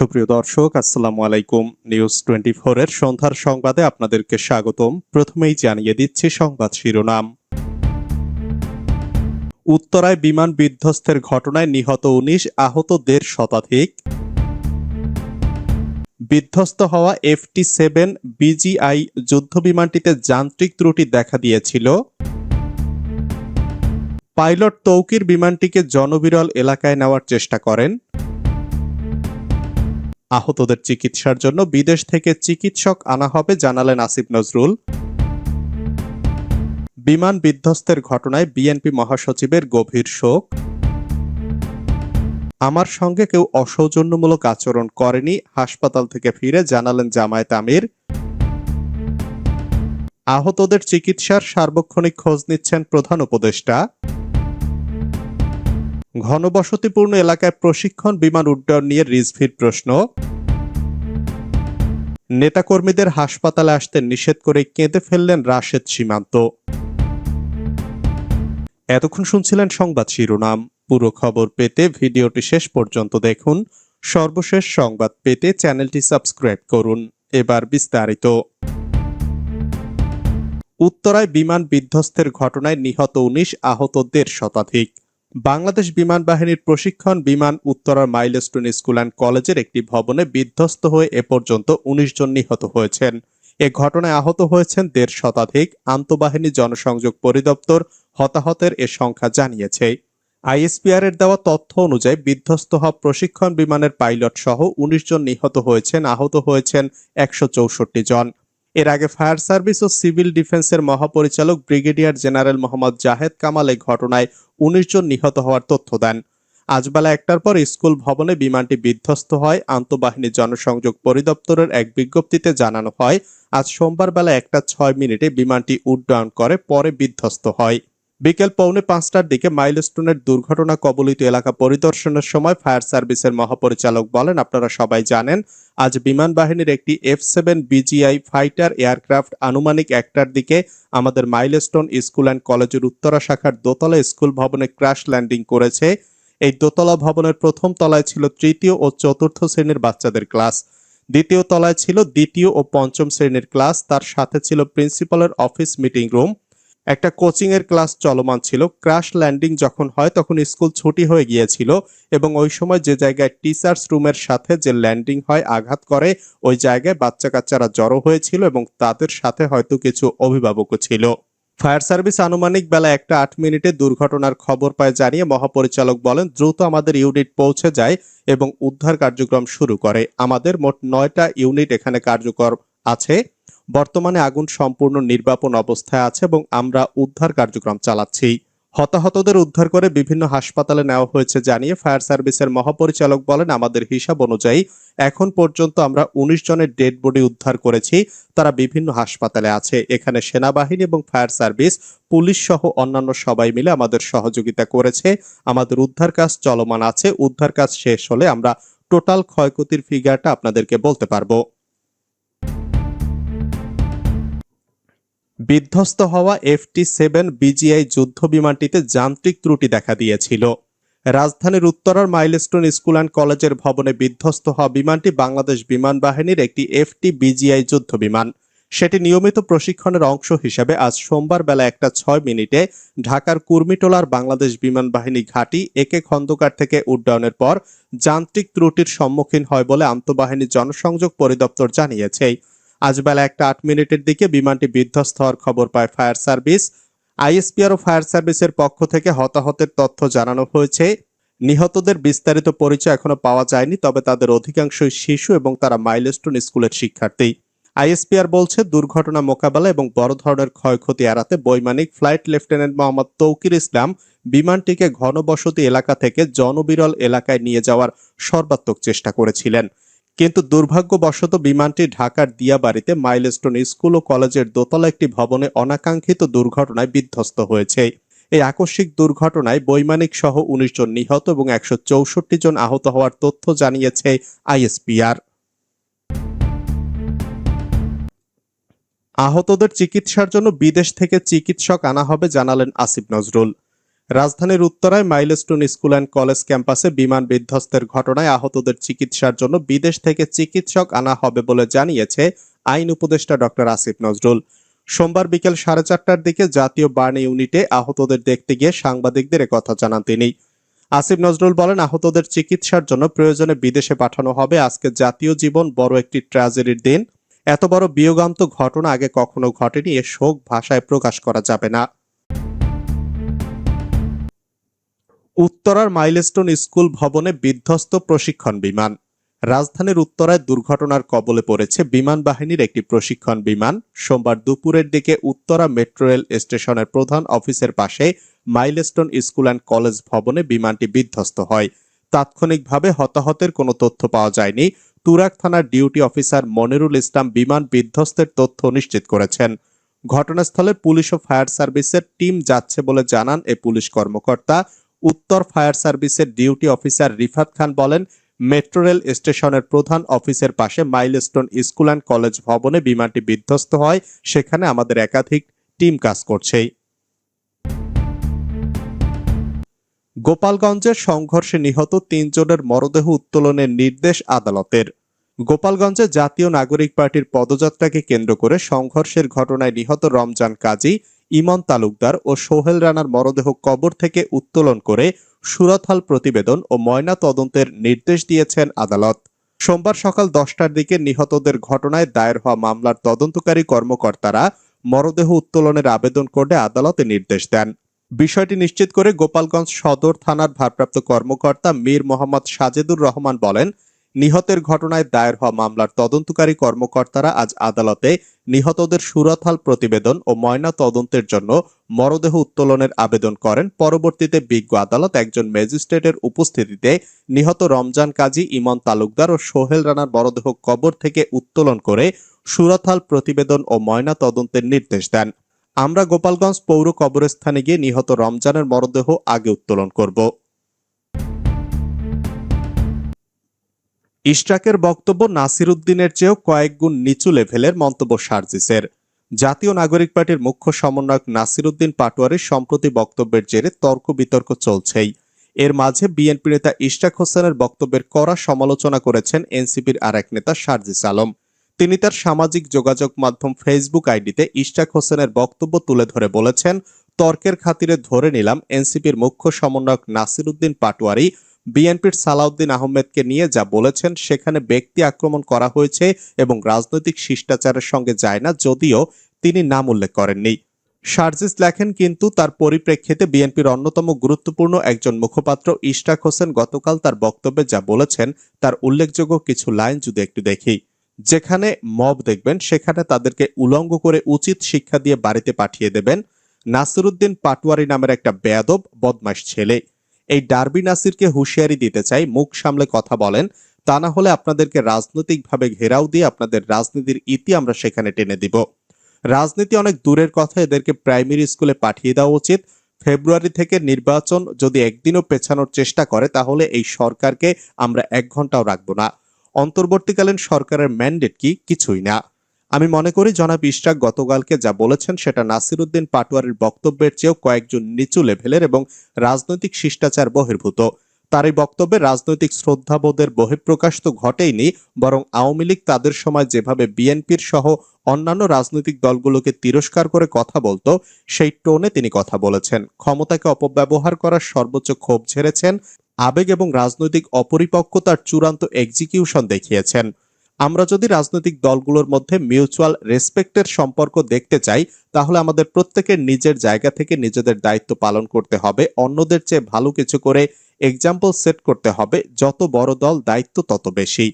সুপ্রিয় দর্শক, আসসালামু আলাইকুম। নিউজ টোয়েন্টি এর সন্ধ্যার সংবাদে আপনাদেরকে স্বাগতম। প্রথমেই জানিয়ে দিচ্ছি সংবাদ শিরোনাম। উত্তরায় বিমান বিধ্বস্তের ঘটনায় নিহত উনিশ, আহত দেড় শতাধিক। বিধ্বস্ত হওয়া এফটি সেভেন বিজিআই যুদ্ধ বিমানটিতে যান্ত্রিক ত্রুটি দেখা দিয়েছিল। পাইলট তৌকির বিমানটিকে জনবিরল এলাকায় নেওয়ার চেষ্টা করেন। আহতদের চিকিৎসার জন্য বিদেশ থেকে চিকিৎসক আনা হবে, জানালেন আসিফ নজরুল। বিমান বিধ্বস্তের ঘটনায় বিএনপি মহাসচিবের গভীর শোক। আমার সঙ্গে কেউ অসৌজন্যমূলক আচরণ করেনি, হাসপাতাল থেকে ফিরে জানালেন জামায়াত আমির। আহতদের চিকিৎসার সার্বক্ষণিক খোঁজ নিচ্ছেন প্রধান উপদেষ্টা। ঘনবসতিপূর্ণ এলাকায় প্রশিক্ষণ, বিমান উড্ডয়ন নিয়ে রিজভির প্রশ্ন। নেতাকর্মীদের হাসপাতালে আসতে নিষেধ করে কেঁদে ফেললেন রাশেদ সীমান্ত। এতক্ষণ শুনছিলেন সংবাদ শিরোনাম। পুরো খবর পেতে ভিডিওটি শেষ পর্যন্ত দেখুন। সর্বশেষ সংবাদ পেতে চ্যানেলটি সাবস্ক্রাইব করুন। এবার বিস্তারিত। উত্তরায় বিমান বিধ্বস্তের ঘটনায় নিহত উনিশ আহত দেড় শতাধিক। বাংলাদেশ বিমান বাহিনীর প্রশিক্ষণ বিমান উত্তরার মাইলস্টোন স্কুল অ্যান্ড কলেজের একটি ভবনে বিধ্বস্ত হয়ে এ পর্যন্ত উনিশ জন নিহত হয়েছেন। এ ঘটনায় আহত হয়েছেন দেড় শতাধিক আন্তঃবাহিনী জনসংযোগ পরিদপ্তর হতাহতের এ সংখ্যা জানিয়েছে। আইএসপিআর এর দেওয়া তথ্য অনুযায়ী বিধ্বস্ত হওয়া প্রশিক্ষণ বিমানের পাইলট সহ উনিশ জন নিহত হয়েছেন, আহত হয়েছেন একশো চৌষট্টি জন। এর আগে ফায়ার সার্ভিস ও সিভিল ডিফেন্সের মহাপরিচালক ব্রিগেডিয়ার জেনারেল মোহাম্মদ জাহেদ কামাল এই ঘটনায় উনিশ জন নিহত হওয়ার তথ্য দেন। আজ বেলা একটার পর স্কুল ভবনে বিমানটি বিধ্বস্ত হয়। আন্তঃবাহিনী জনসংযোগ পরিদপ্তরের এক বিজ্ঞপ্তিতে জানানো হয়, আজ সোমবার বেলা একটা ছয় মিনিটে বিমানটি উড্ডয়ন করে, পরে বিধ্বস্ত হয়। বিকেল পৌনে পাঁচটার দিকে মাইলস্টোনের দুর্ঘটনা কবলিত এলাকা পরিদর্শনের সময় ফায়ার সার্ভিসের মহাপরিচালক বলেন, আপনারা সবাই জানেন, আজ বিমান বাহিনীর একটি F seven BGI fighter aircraft আনুমানিক একটার দিকে আমাদের মাইলস্টোন স্কুল অ্যান্ড কলেজের উত্তরা শাখার দোতলা স্কুল ভবনে ক্র্যাশ ল্যান্ডিং করেছে। এই দোতলা ভবনের প্রথম তলায় ছিল তৃতীয় ও চতুর্থ শ্রেণির বাচ্চাদের ক্লাস। দ্বিতীয় তলায় ছিল দ্বিতীয় ও পঞ্চম শ্রেণির ক্লাস। তার সাথে ছিল প্রিন্সিপালের অফিস মিটিং রুম। একটা কোচিং এর ক্লাস চলমান ছিল। ক্র্যাশ ল্যান্ডিং যখন হয়, তখন স্কুল ছুটি হয়ে গিয়েছিল এবং ওই সময় যে জায়গায় টিচার্স রুমের সাথে যে ল্যান্ডিং হয়, আঘাত করে, ওই জায়গায় বাচ্চা কাচ্চারা জড়ো হয়েছিল এবং তাদের সাথে হয়তো কিছু অভিভাবকও ছিল। ফায়ার সার্ভিস আনুমানিক বেলা একটা আট মিনিটে দুর্ঘটনার খবর পায় জানিয়ে মহাপরিচালক বলেন, দ্রুত আমাদের ইউনিট পৌঁছে যায় এবং উদ্ধার কার্যক্রম শুরু করে। আমাদের মোট নয়টা ইউনিট এখানে কার্যকর আছে। বর্তমানে আগুন সম্পূর্ণ নির্বাপন অবস্থায় আছে এবং আমরা উদ্ধার কার্যক্রম চালাচ্ছি। হতাহতদের উদ্ধার করে বিভিন্ন হাসপাতালে নেওয়া হয়েছে জানিয়ে ফায়ার সার্ভিসের মহাপরিচালক বলেন, আমাদের হিসাব অনুযায়ী এখন পর্যন্ত আমরা উনিশ জনের ডেড বডি উদ্ধার করেছি। তারা বিভিন্ন হাসপাতালে আছে। এখানে সেনাবাহিনী এবং ফায়ার সার্ভিস, পুলিশ সহ অন্যান্য সবাই মিলে আমাদের সহযোগিতা করেছে। আমাদের উদ্ধার কাজ চলমান আছে। উদ্ধার কাজ শেষ হলে আমরা টোটাল ক্ষয়ক্ষতির ফিগারটা আপনাদেরকে বলতে পারব। বিধ্বস্ত হওয়া এফটি সেভেন বিজিআই যুদ্ধ বিমানটিতে যান্ত্রিক ত্রুটি দেখা দিয়েছিল। রাজধানীর উত্তরার মাইলস্টোন স্কুল অ্যান্ড কলেজের ভবনে বিধ্বস্ত হওয়া বিমানটি বাংলাদেশ বিমান বাহিনীর একটি এফটি বিজিআই যুদ্ধ বিমান সেটি নিয়মিত প্রশিক্ষণের অংশ হিসেবে আজ সোমবার বেলা একটা ছয় মিনিটে ঢাকার কুর্মিটোলার বাংলাদেশ বিমান বাহিনী ঘাঁটি একে খন্দকার থেকে উড্ডয়নের পর যান্ত্রিক ত্রুটির সম্মুখীন হয় বলে আন্তঃবাহিনী জনসংযোগ পরিদপ্তর জানিয়েছে। আজ বেলা একটা আট মিনিটের দিকে বিমানটি বিধ্বস্ত হওয়ার খবর পায় ফায়ার সার্ভিস। আইএসপিআর ও ফায়ার সার্ভিসের পক্ষ থেকে হতাহতের তথ্য জানানো হয়েছে। নিহতদের বিস্তারিত পরিচয় এখনও পাওয়া যায়নি, তবে তাদের অধিকাংশই শিশু এবং তারা মাইলস্টোন স্কুলের শিক্ষার্থী। আইএসপিআর বলছে, দুর্ঘটনা মোকাবেলা এবং বড় ধরনের ক্ষয়ক্ষতি এড়াতে বৈমানিক ফ্লাইট লেফটেন্যান্ট মোহাম্মদ তৌকির ইসলাম বিমানটিকে ঘনবসতি এলাকা থেকে জনবিরল এলাকায় নিয়ে যাওয়ার সর্বাত্মক চেষ্টা করেছিলেন। কিন্তু দুর্ভাগ্যবশত বিমানটি ঢাকার দিয়াবাড়িতে মাইলস্টোন স্কুল ও কলেজের দোতলা একটি ভবনে অনাকাঙ্ক্ষিত দুর্ঘটনায় বিধ্বস্ত হয়েছে। এই আকস্মিক দুর্ঘটনায় বৈমানিক সহ উনিশ জন নিহত এবং একশো চৌষট্টি জন আহত হওয়ার তথ্য জানিয়েছে আইএসপিআর। আহতদের চিকিৎসার জন্য বিদেশ থেকে চিকিৎসক আনা হবে, জানালেন আসিফ নজরুল। রাজধানীর উত্তরায় মাইলস্টোন স্কুল অ্যান্ড কলেজ ক্যাম্পাসে বিমান বিধ্বস্তের ঘটনায় আহতদের চিকিৎসার জন্য বিদেশ থেকে চিকিৎসক আনা হবে বলে জানিয়েছে আইন উপদেষ্টা ডক্টর আসিফ নজরুল। সোমবার বিকেল সাড়ে চারটার দিকে জাতীয় বার্ন ইউনিটে আহতদের দেখতে গিয়ে সাংবাদিকদের কথা জানান তিনি। আসিফ নজরুল বলেন, আহতদের চিকিৎসার জন্য প্রয়োজনে বিদেশে পাঠানো হবে আজকে জাতীয় জীবন বড় একটি ট্র্যাজেডির দিন। এত বড় বিয়োগান্ত ঘটনা আগে কখনো ঘটেনি, এ শোক ভাষায় প্রকাশ করা যাবে না। উত্তরার মাইলস্টোন স্কুল ভবনে বিধ্বস্ত প্রশিক্ষণ বিমান। রাজধানীর উত্তরায় দুর্ঘটনার কবলে পড়েছে বিমান বাহিনীর একটি প্রশিক্ষণ বিমান। সোমবার দুপুরের দিকে উত্তরা মেট্রো রেল স্টেশনের প্রধান অফিসের পাশে মাইলস্টোন স্কুল অ্যান্ড কলেজ ভবনে বিমানটি বিধ্বস্ত হয়। তাৎক্ষণিকভাবে হতাহতের কোনো তথ্য পাওয়া যায়নি। তুরাক থানার ডিউটি অফিসার মনিরুল ইসলাম বিমান বিধ্বস্তের তথ্য নিশ্চিত করেছেন। ঘটনাস্থলে পুলিশ ও ফায়ার সার্ভিসের টিম যাচ্ছে বলে জানান এ পুলিশ কর্মকর্তা। উত্তর ফায়ার সার্ভিসের ডিউটি অফিসার রিফাত খান বলেন, মেট্রো রেল স্টেশনের প্রধান অফিসের পাশে মাইলস্টোন স্কুল অ্যান্ড কলেজ ভবনে বিমানটি বিধ্বস্ত হয়। সেখানে আমাদের একাধিক টিম কাজ করছে। গোপালগঞ্জের সংঘর্ষে নিহত তিনজনের মরদেহ উত্তোলনের নির্দেশ আদালতের। গোপালগঞ্জে জাতীয় নাগরিক পার্টির পদযাত্রাকে কেন্দ্র করে সংঘর্ষের ঘটনায় নিহত রমজান কাজী ইমন তালুকদার ও সোহেল রানার মরদেহ কবর থেকে উত্তোলন করে সুরতহাল প্রতিবেদন ও ময়না তদন্তের নির্দেশ দিয়েছেন আদালত। সোমবার সকাল দশটার দিকে নিহতদের ঘটনায় দায়ের হওয়া মামলার তদন্তকারী কর্মকর্তারা মরদেহ উত্তোলনের আবেদন করে আদালতে নির্দেশ দেন। বিষয়টি নিশ্চিত করে গোপালগঞ্জ সদর থানার ভারপ্রাপ্ত কর্মকর্তা মীর মোহাম্মদ সাজেদুর রহমান বলেন নিহতের ঘটনায় দায়ের হওয়া মামলার তদন্তকারী কর্মকর্তারা আজ আদালতে নিহতদের সুরতহাল প্রতিবেদন ও ময়না তদন্তের জন্য মরদেহ উত্তোলনের আবেদন করেন। পরবর্তীতে বিজ্ঞ আদালত একজন ম্যাজিস্ট্রেটের উপস্থিতিতে নিহত রমজান কাজী ইমন তালুকদার ও সোহেল রানার মরদেহ কবর থেকে উত্তোলন করে সুরতহাল প্রতিবেদন ও ময়না তদন্তের নির্দেশ দেন। আমরা গোপালগঞ্জ পৌর কবরস্থানে গিয়ে নিহত রমজানের মরদেহ আগে উত্তোলন করব। ইশরাকের বক্তব্য নাসির উদ্দিনের চেয়েও কয়েক গুণ নিচু লেভেলের মন্তব্য সার্জিসের। জাতীয় নাগরিক পার্টির মুখ্য সমন্বয়ক নাসির উদ্দিন পাটোয়ারির সম্প্রতি বক্তব্যের জেরে তর্ক বিতর্ক চলছেই। এর মাঝে বিএনপি নেতা ইশরাক হোসেনের বক্তব্যের কড়া সমালোচনা করেছেন এনসিপির আরেক নেতা সার্জিস আলম। তিনি তার সামাজিক যোগাযোগ মাধ্যম ফেসবুক আইডিতে ইশরাক হোসেনের বক্তব্য তুলে ধরে বলেছেন, তর্কের খাতিরে ধরে নিলাম এনসিপির মুখ্য সমন্বয়ক নাসির উদ্দিন পাটোয়ারি বিএনপির সালাউদ্দিন আহমেদকে নিয়ে যা বলেছেন, সেখানে ব্যক্তি আক্রমণ করা হয়েছে এবং রাজনৈতিক শিষ্টাচারের সঙ্গে যায় না, যদিও তিনি নাম উল্লেখ করেননি। সার্জিস লেখেন, কিন্তু তার পরিপ্রেক্ষিতে বিএনপির অন্যতম গুরুত্বপূর্ণ একজন মুখপাত্র ইশরাক হোসেন গতকাল তার বক্তব্যে যা বলেছেন, তার উল্লেখযোগ্য কিছু লাইন যদি একটু দেখি। যেখানে মব দেখবেন, সেখানে তাদেরকে উলঙ্গ করে উচিত শিক্ষা দিয়ে বাড়িতে পাঠিয়ে দেবেন। নাসিরুদ্দিন পাটোয়ারি নামের একটা বেয়াদব বদমাস ছেলে। এই ডার্বি নাসিরকে হুঁশিয়ারি দিতে চাই, মুখ সামলে কথা বলেন, তা না হলে আপনাদেরকে রাজনৈতিকভাবে ঘেরাও দিয়ে আপনাদের রাজনীতির ইতি আমরা সেখানে টেনে দিব। রাজনীতি অনেক দূরের কথা, এদেরকে প্রাইমারি স্কুলে পাঠিয়ে দেওয়া উচিত। ফেব্রুয়ারি থেকে নির্বাচন যদি একদিনও পেছানোর চেষ্টা করে, তাহলে এই সরকারকে আমরা এক ঘন্টাও রাখব না। অন্তর্বর্তীকালীন সরকারের ম্যান্ডেট কি? কিছুই না। আমি মনে করি জনাব ইশরাক গতকালকে যা বলেছেন সেটা নাসিরুদ্দিন পাটোয়ারির বক্তব্যের চেয়েও কয়েকজন নিচু লেভেলের এবং রাজনৈতিক শিষ্টাচার বহির্ভূত। তার এই বক্তব্যে রাজনৈতিক শ্রদ্ধাবোধের বহিঃপ্রকাশ তো ঘটেইনি, বরং আওয়ামী লীগ তাদের সময় যেভাবে বিএনপির সহ অন্যান্য রাজনৈতিক দলগুলোকে তিরস্কার করে কথা বলতো, সেই টোনে তিনি কথা বলেছেন। ক্ষমতাকে অপব্যবহার করার সর্বোচ্চ ক্ষোভ ঝেড়েছেন, আবেগ এবং রাজনৈতিক অপরিপক্কতার চূড়ান্ত এক্সিকিউশন দেখিয়েছেন। আমরা যদি রাজনৈতিক দলগুলোর মধ্যে মিউচুয়াল রেসপেক্টের সম্পর্ক দেখতে চাই, তাহলে আমাদের প্রত্যেকের নিজের জায়গা থেকে নিজেদের দায়িত্ব পালন করতে হবে। অন্যদের চেয়ে ভালো কিছু করে এক্সাম্পল সেট করতে হবে। যত বড় দল, দায়িত্ব তত বেশি।